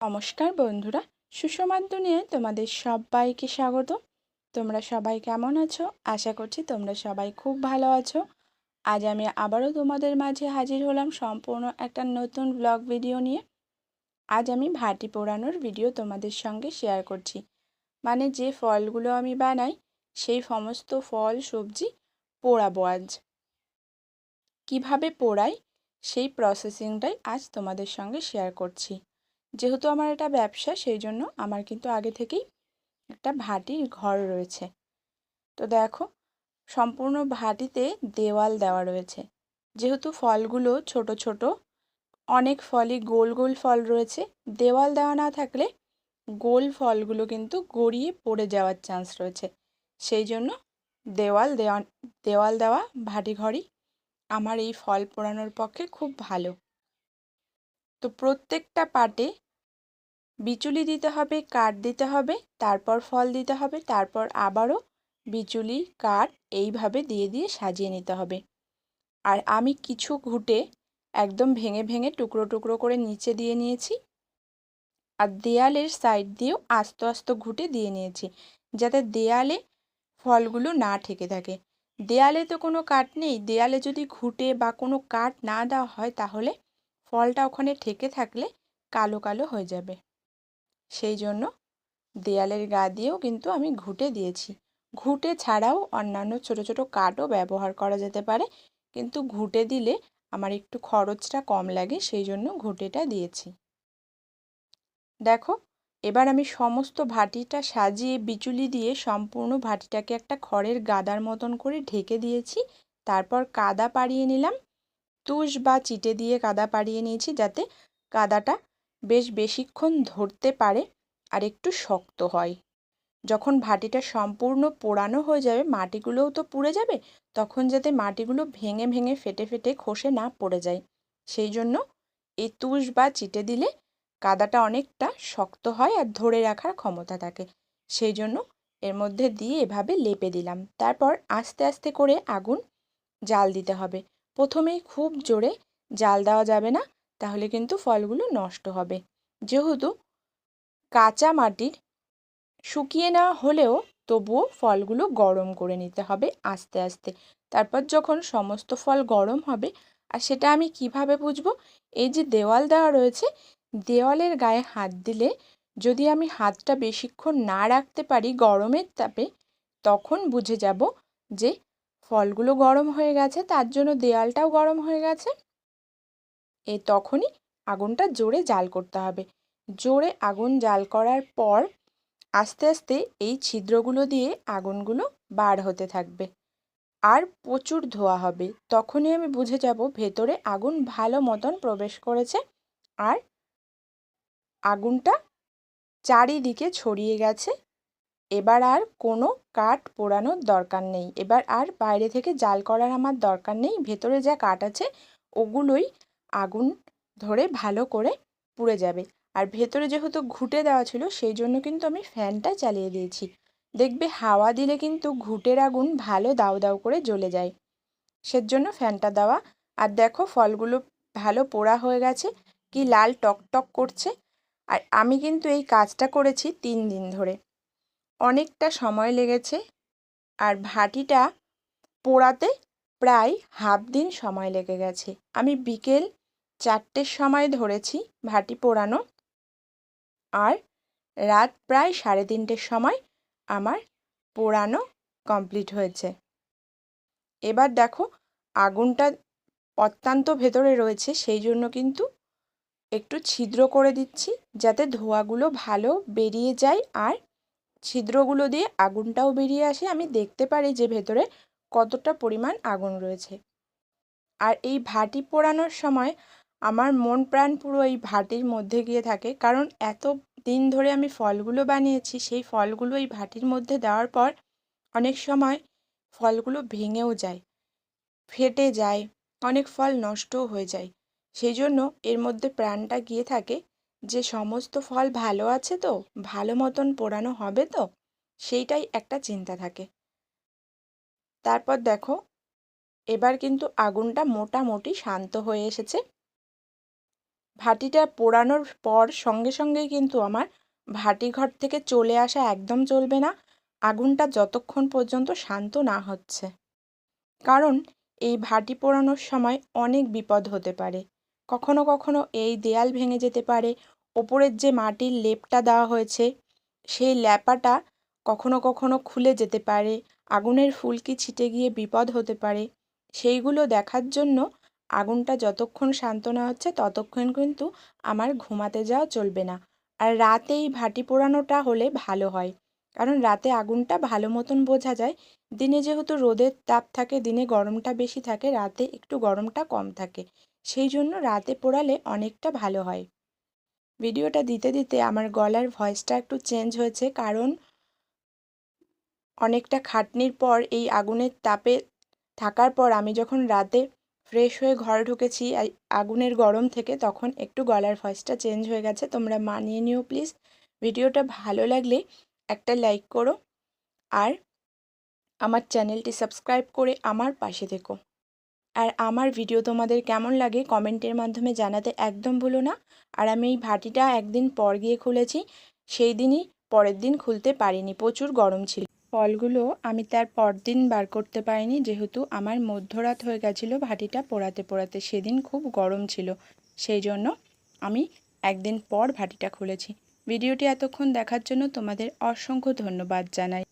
নমস্কার বন্ধুরা সুষমার দুনিয়ায় তোমাদের সবাইকে স্বাগত। তোমরা সবাই কেমন আছো? আশা করছি তোমরা সবাই খুব ভালো আছো। আজ আমি আবারও তোমাদের মাঝে হাজির হলাম সম্পূর্ণ একটা নতুন ব্লগ ভিডিও নিয়ে। আজ আমি ভাটি পোড়ানোর ভিডিও তোমাদের সঙ্গে শেয়ার করছি। মানে যে ফলগুলো আমি বানাই, সেই সমস্ত ফল, সবজি পোড়াবো আজ। কীভাবে পোড়াই, সেই প্রসেসিংটাই আজ তোমাদের সঙ্গে শেয়ার করছি। যেহেতু আমার এটা ব্যবসা সেই জন্য আমার কিন্তু আগে থেকেই একটা ভাটির ঘর রয়েছে। তো দেখো, সম্পূর্ণ ভাটিতে দেওয়াল দেওয়া রয়েছে। যেহেতু ফলগুলো ছোট ছোট, অনেক ফলই গোল গোল ফল রয়েছে। দেওয়াল দেওয়া না থাকলে গোল ফলগুলো কিন্তু গড়িয়ে পড়ে যাওয়ার চান্স রয়েছে। সেই জন্য দেওয়াল দেওয়া দেওয়াল দেওয়া ভাটি ঘরই আমার এই ফল পোড়ানোর পক্ষে খুব ভালো। তো প্রত্যেকটা পাটে বিচুলি দিতে হবে, কাঠ দিতে হবে, তারপর ফল দিতে হবে, তারপর আবারও বিচুলি, কাঠ এইভাবে দিয়ে দিয়ে সাজিয়ে নিতে হবে। আর আমি কিছু ঘুটে একদম ভেঙে ভেঙে টুকরো টুকরো করে নিচে দিয়ে নিয়েছি। আর দেয়ালের সাইড দিয়েও আস্ত আস্ত ঘুটে দিয়ে নিয়েছি, যাতে দেয়ালে ফলগুলো না ঠেকে থাকে। দেয়ালে তো কোনো কাঠ নেই, দেয়ালে যদি ঘুটে বা কোনো কাঠ না দেওয়া হয়, তাহলে ফলটা ওখানে ঠেকে থাকলে কালো কালো হয়ে যাবে। সেই জন্য দেয়ালের গা দিয়েও কিন্তু আমি ঘুঁটে দিয়েছি। ঘুঁটে ছাড়াও অন্যান্য ছোট ছোট কাঠও ব্যবহার করা যেতে পারে, কিন্তু ঘুঁটে দিলে আমার একটু খরচটা কম লাগে, সেই জন্য ঘুঁটেটা দিয়েছি। দেখো, এবার আমি সমস্ত ভাটিটা সাজিয়ে বিচুলি দিয়ে সম্পূর্ণ ভাটিটাকে একটা খড়ের গাদার মতন করে ঢেকে দিয়েছি। তারপর কাদা পাড়িয়ে নিলাম। তুষ বা চিটে দিয়ে কাদা পাড়িয়ে নিয়েছি যাতে কাদাটা বেশ বেশিক্ষণ ধরতে পারে আর একটু শক্ত হয়। যখন ভাটিটা সম্পূর্ণ পোড়ানো হয়ে যাবে, মাটিগুলোও তো পুড়ে যাবে, তখন যাতে মাটিগুলো ভেঙে ভেঙে ফেটে ফেটে খসে না পড়ে যায়। সেই জন্য এই তুষ বা চিটে দিলে কাদাটা অনেকটা শক্ত হয় আর ধরে রাখার ক্ষমতা থাকে। সেই জন্য এর মধ্যে দিয়ে এভাবে লেপে দিলাম। তারপর আস্তে আস্তে করে আগুন জাল দিতে হবে। প্রথমেই খুব জোরে জাল দেওয়া যাবে না তাহলে কিন্তু ফলগুলো নষ্ট হবে। যেহেতু কাঁচা মাটির শুকিয়ে না হলেও তবুও ফলগুলো গরম করে নিতে হবে আস্তে আস্তে। তারপর যখন সমস্ত ফল গরম হবে, আর সেটা আমি কীভাবে বুঝব? এই যে দেওয়াল দেওয়া রয়েছে, দেওয়ালের গায়ে হাত দিলে যদি আমি হাতটা বেশিক্ষণ না রাখতে পারি গরমের তাপে, তখন বুঝে যাব যে ফলগুলো গরম হয়ে গেছে, তার জন্য দেওয়ালটাও গরম হয়ে গেছে। এ তখনই আগুনটা জোরে জাল করতে হবে। জোরে আগুন জাল করার পর আস্তে আস্তে এই ছিদ্রগুলো দিয়ে আগুনগুলো বার হতে থাকবে। আর প্রচুর ধোয়া হবে। তখনই আমি বুঝে যাব ভেতরে আগুন ভালো মতন প্রবেশ করেছে আর আগুনটা চারিদিকে ছড়িয়ে গেছে। এবার আর কোনো কাঠ পোড়ানোর দরকার নেই। এবার আর বাইরে থেকে জাল করার আমার দরকার নেই। ভেতরে যা কাঠ আছে ওগুলোই আগুন ধরে ভালো করে পুড়ে যাবে। আর ভেতরে যেহেতু ঘুঁটে দেওয়া ছিল, সেই জন্য কিন্তু আমি ফ্যানটা চালিয়ে দিয়েছি। দেখবে হাওয়া দিলে কিন্তু ঘুটের আগুন ভালো দাউ দাউ করে জ্বলে যায়। সেজন্য ফ্যানটা দেওয়া। আর দেখো ফলগুলো ভালো পোড়া হয়ে গেছে, কি লাল টক টক করছে। আর আমি কিন্তু এই কাজটা করেছি তিন দিন ধরে। অনেকটা সময় লেগেছে, আর ভাটিটা পোড়াতে প্রায় হাফ দিন সময় লেগে গেছে। আমি বিকেল চারটের সময় ধরেছি ভাটি পোড়ানো। আর রাত প্রায় সাড়ে তিনটের সময় আমার পোড়ানো কমপ্লিট হয়েছে। এবার দেখো আগুনটা অত্যন্ত ভেতরে রয়েছে, সেই জন্য কিন্তু একটু ছিদ্র করে দিচ্ছি যাতে ধোঁয়াগুলো ভালো বেরিয়ে যায় আর ছিদ্রগুলো দিয়ে আগুনটাও বেরিয়ে আসে। আমি দেখতে পারি যে ভেতরে কতটা পরিমাণ আগুন রয়েছে। আর এই ভাটি পোড়ানোর সময় আমার মন প্রাণ পুরো এই ভাটির মধ্যে গিয়ে থাকে। কারণ এত দিন ধরে আমি ফলগুলো বানিয়েছি, সেই ফলগুলো এই ভাটির মধ্যে দেওয়ার পর অনেক সময় ফলগুলো ভেঙেও যায়, ফেটে যায়, অনেক ফল নষ্টও হয়ে যায়। সেই জন্য এর মধ্যে প্রাণটা গিয়ে থাকে যে সমস্ত ফল ভালো আছে তো, ভালো মতন পোড়ানো হবে তো, সেইটাই একটা চিন্তা থাকে। তারপর দেখো, এবার কিন্তু আগুনটা মোটামুটি শান্ত হয়ে এসেছে। ভাটিটা পোড়ানোর পর সঙ্গে সঙ্গেই কিন্তু আমার ভাটি ঘর থেকে চলে আসা একদম চলবে না। আগুনটা যতক্ষণ পর্যন্ত শান্ত না হচ্ছে। কারণ এই ভাটি পোড়ানোর সময় অনেক বিপদ হতে পারে। কখনো কখনো এই দেয়াল ভেঙে যেতে পারে। ওপরের যে মাটির লেপটা দেওয়া হয়েছে, সেই ল্যাপাটা কখনো কখনো খুলে যেতে পারে। আগুনের ফুলকি ছিটে গিয়ে বিপদ হতে পারে। সেইগুলো দেখার জন্য আগুনটা যতক্ষণ শান্ত না হচ্ছে, ততক্ষণ কিন্তু আমার ঘুমাতে যাওয়া চলবে না। আর রাতে এই ভাটি পোড়ানোটা হলে ভালো হয়। কারণ রাতে আগুনটা ভালো মতন বোঝা যায়। দিনে যেহেতু রোদের তাপ থাকে, দিনে গরমটা বেশি থাকে, রাতে একটু গরমটা কম থাকে। সেই জন্য রাতে পোড়ালে অনেকটা ভালো হয়। ভিডিওটা দিতে দিতে আমার গলার ভয়েসটা একটু চেঞ্জ হয়েছে, কারণ অনেকটা খাটনির পর এই আগুনের তাপে থাকার পর আমি যখন রাতে ফ্রেশ হয়ে ঘরে ঢুকেছি আগুনের গরম থেকে তখন একটু গলার ভয়েসটা চেঞ্জ হয়ে গেছে। তোমরা মানিয়ে নিও প্লিজ। ভিডিওটা ভালো লাগলে একটা লাইক করো আর আমার চ্যানেলটি সাবস্ক্রাইব করে আমার পাশে থেকো। আর আমার ভিডিও তোমাদের কেমন লাগে কমেন্টের মাধ্যমে জানাতে একদম ভুলো না। আর আমি এই ভাটিটা একদিন পর গিয়ে খুলেছি, সেই দিনই পরের দিন খুলতে পারিনি, প্রচুর গরম ছিল। ফলগুলো আমি তার পরদিন বার করতে পারিনি, যেহেতু আমার মধ্যরাত হয়ে গেছিল ভাটিটা পোড়াতে পোড়াতে। সেদিন খুব গরম ছিল, সেই জন্য আমি একদিন পর ভাটিটা খুলেছি। ভিডিওটি এতক্ষণ দেখার জন্য তোমাদের অসংখ্য ধন্যবাদ জানাই।